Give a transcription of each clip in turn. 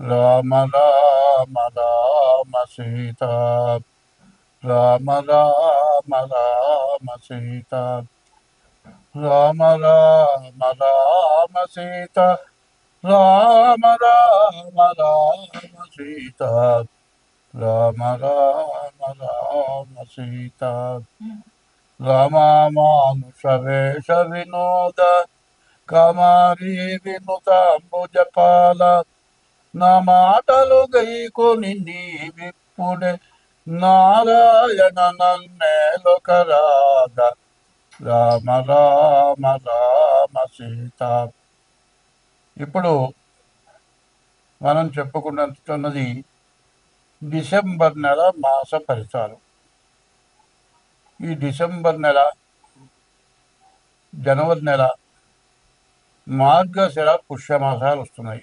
రామ రామ రామ సీత రామ రామ రామ సీత రామ రామ రామ సీత రామ రామ రామ సీత రామ రామ రామ సీత రామానుష వేష వినోద కమారి వినుతాంబుజపాల నా మాటలు గైకొని నీవిప్పుడే నారాయణ నన్నేలొకరాధ రామ రామ రామ సీత. ఇప్పుడు మనం చెప్పుకున్నది డిసెంబర్ నెల మాస ఫలితాలు ఈ డిసెంబర్ నెల జనవరి నెల మార్గశిర పుష్యమాసాలు వస్తున్నాయి.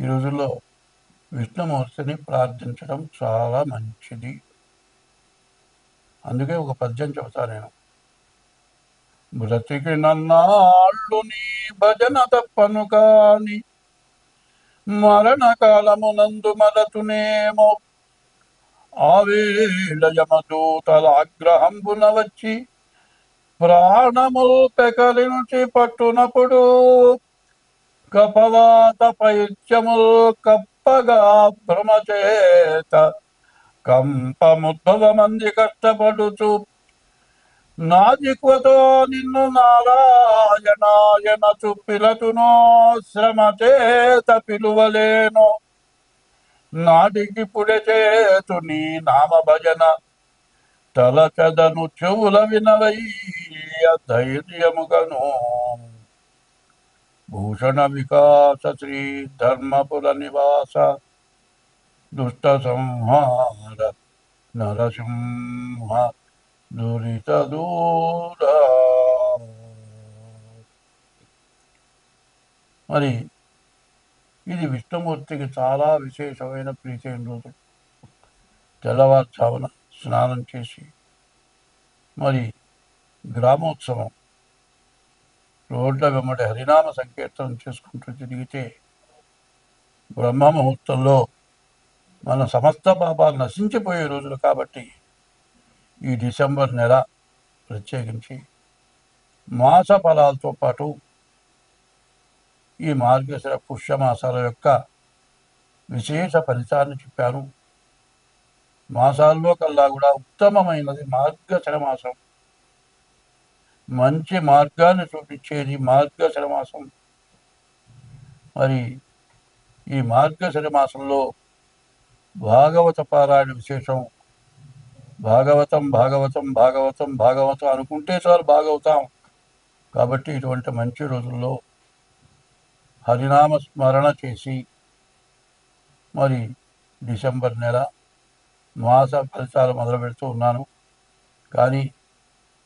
ఈ రోజుల్లో విష్ణుమూర్తిని ప్రార్థించడం చాలా మంచిది. అందుకే ఒక పద్యం చెబుతా నేను. బ్రతికి నన్నాళ్ళు నీ భజన తప్పను కాని మరణకాలమునందు మరతునేమో ఆవేళ యమదూతల ఆగ్రహంబున వచ్చి ప్రాణముల్ పెకలించి పట్టునప్పుడు కపవాత పైత్యముల్ కప్పగా భ్రమచేత కంపముద్భవ మంది కష్టపడుచు నాజిక్వతో నిన్ను నారాయణాయన చుప్పిలతునో శ్రమ చేత పిలువలేను. నాటికి పుడె చేతు నీ నామ భజన తలచదను చెవుల వినవయ్య ధైర్యముగను. భూషణ వికాస శ్రీ ధర్మపుర నివాస దుష్ట సంహార నరసింహ దురిత దూర మరి ఇది విష్ణుమూర్తికి చాలా విశేషమైన ప్రీతైన రోజు. తెల్లవారుజామున స్నానం చేసి మరి గ్రామోత్సవం రోడ్ల వెంబడి హరినామ సంకీర్తనం చేసుకుంటూ తిరిగితే బ్రహ్మ ముహూర్తంలో మన సమస్త పాపాలు నశించిపోయే రోజులు కాబట్టి ఈ డిసెంబర్ నెల ప్రత్యేకించి మాస ఫలాలతో పాటు ఈ మార్గశిర పుష్యమాసాల యొక్క విశేష ఫలితాన్ని చెప్పాను. మాసాల్లో కల్లా కూడా ఉత్తమమైనది మార్గశిర మాసం. మంచి మార్గాన్ని చూపించేది మార్గశర మాసం. మరి ఈ మార్గశర మాసంలో భాగవత పారాయణ విశేషం. భాగవతం భాగవతం భాగవతం భాగవతం అనుకుంటే చాలు భాగవతం. కాబట్టి ఇటువంటి మంచి రోజుల్లో హరినామ స్మరణ చేసి మరి డిసెంబర్ నెల మాస ఫలితాలు మొదలు పెడుతూ ఉన్నాను. కానీ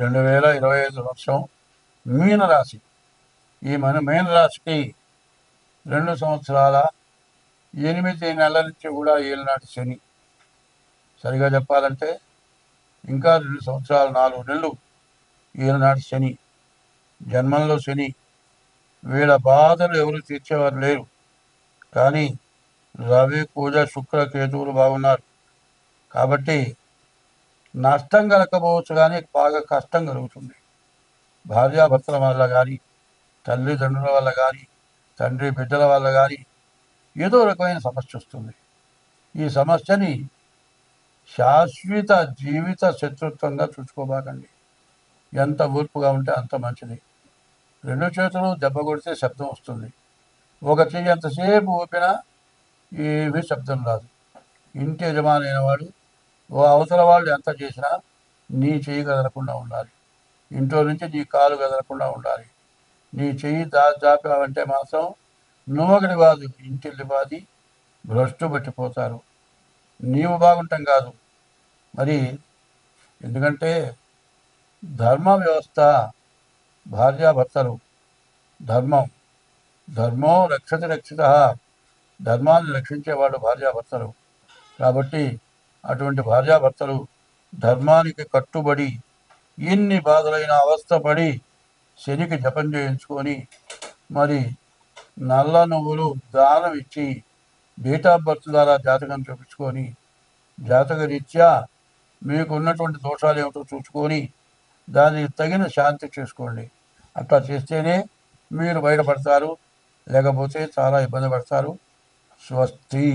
రెండు వేల ఇరవై ఐదు సంవత్సరం మీన రాశి ఈ మన మీనరాశికి రెండు సంవత్సరాల ఎనిమిది నెలల నుంచి కూడా ఏలినాటి శని. సరిగా చెప్పాలంటే ఇంకా రెండు సంవత్సరాలు నాలుగు నెలలు ఏలినాటి శని. జన్మంలో శని. వీళ్ళ బాధలు ఎవరు తీర్చేవారు లేరు. కానీ రవి పూజ శుక్ర కేతువులు బాగున్నారు. కాబట్టి నష్టం కలగకపోవచ్చు కానీ బాగా కష్టం కలుగుతుంది. భార్యాభర్తల వల్ల కానీ తల్లిదండ్రుల వల్ల కానీ తండ్రి బిడ్డల వల్ల కానీ ఏదో రకమైన సమస్య వస్తుంది. ఈ సమస్యని శాశ్వత జీవిత శత్రుత్వంగా చూసుకోబాకండి. ఎంత ఓర్పుగా ఉంటే అంత మంచిది. రెండు చేతులు దెబ్బ కొడితే శబ్దం వస్తుంది. ఒక చెయ్యి ఎంతసేపు ఊపినా ఏమీ శబ్దం రాదు. ఇంటి యజమాని వాడు ఓ అవతల వాళ్ళు ఎంత చేసినా నీ చెయ్యి కదలకుండా ఉండాలి. ఇంట్లో నుంచి నీ కాలు కదలకుండా ఉండాలి. నీ చెయ్యి దా దాపావంటే మాత్రం నువ్వొకటి కాదు ఇంటిల్లి బాది భ్రష్టు పట్టిపోతారు. నీవు బాగుంటాం కాదు. మరి ఎందుకంటే ధర్మ వ్యవస్థ భార్యాభర్తలు ధర్మం ధర్మం రక్షతి రక్షిత ధర్మాన్ని రక్షించేవాడు భార్యాభర్తలు. కాబట్టి అటువంటి భార్యాభర్తలు ధర్మానికి కట్టుబడి ఎన్ని బాధలైన అవస్థపడి శనికి జపం చేయించుకొని మరి నల్ల నువ్వులు దానం ఇచ్చి డేట్ ఆఫ్ బర్త్ ద్వారా జాతకం చూపించుకొని జాతక రీత్యా మీకున్నటువంటి దోషాలు ఏమిటో చూసుకొని దానికి తగిన శాంతి చేసుకోండి. అట్లా చేస్తేనే మీరు బయటపడతారు లేకపోతే చాలా ఇబ్బంది పడతారు. స్వస్తి.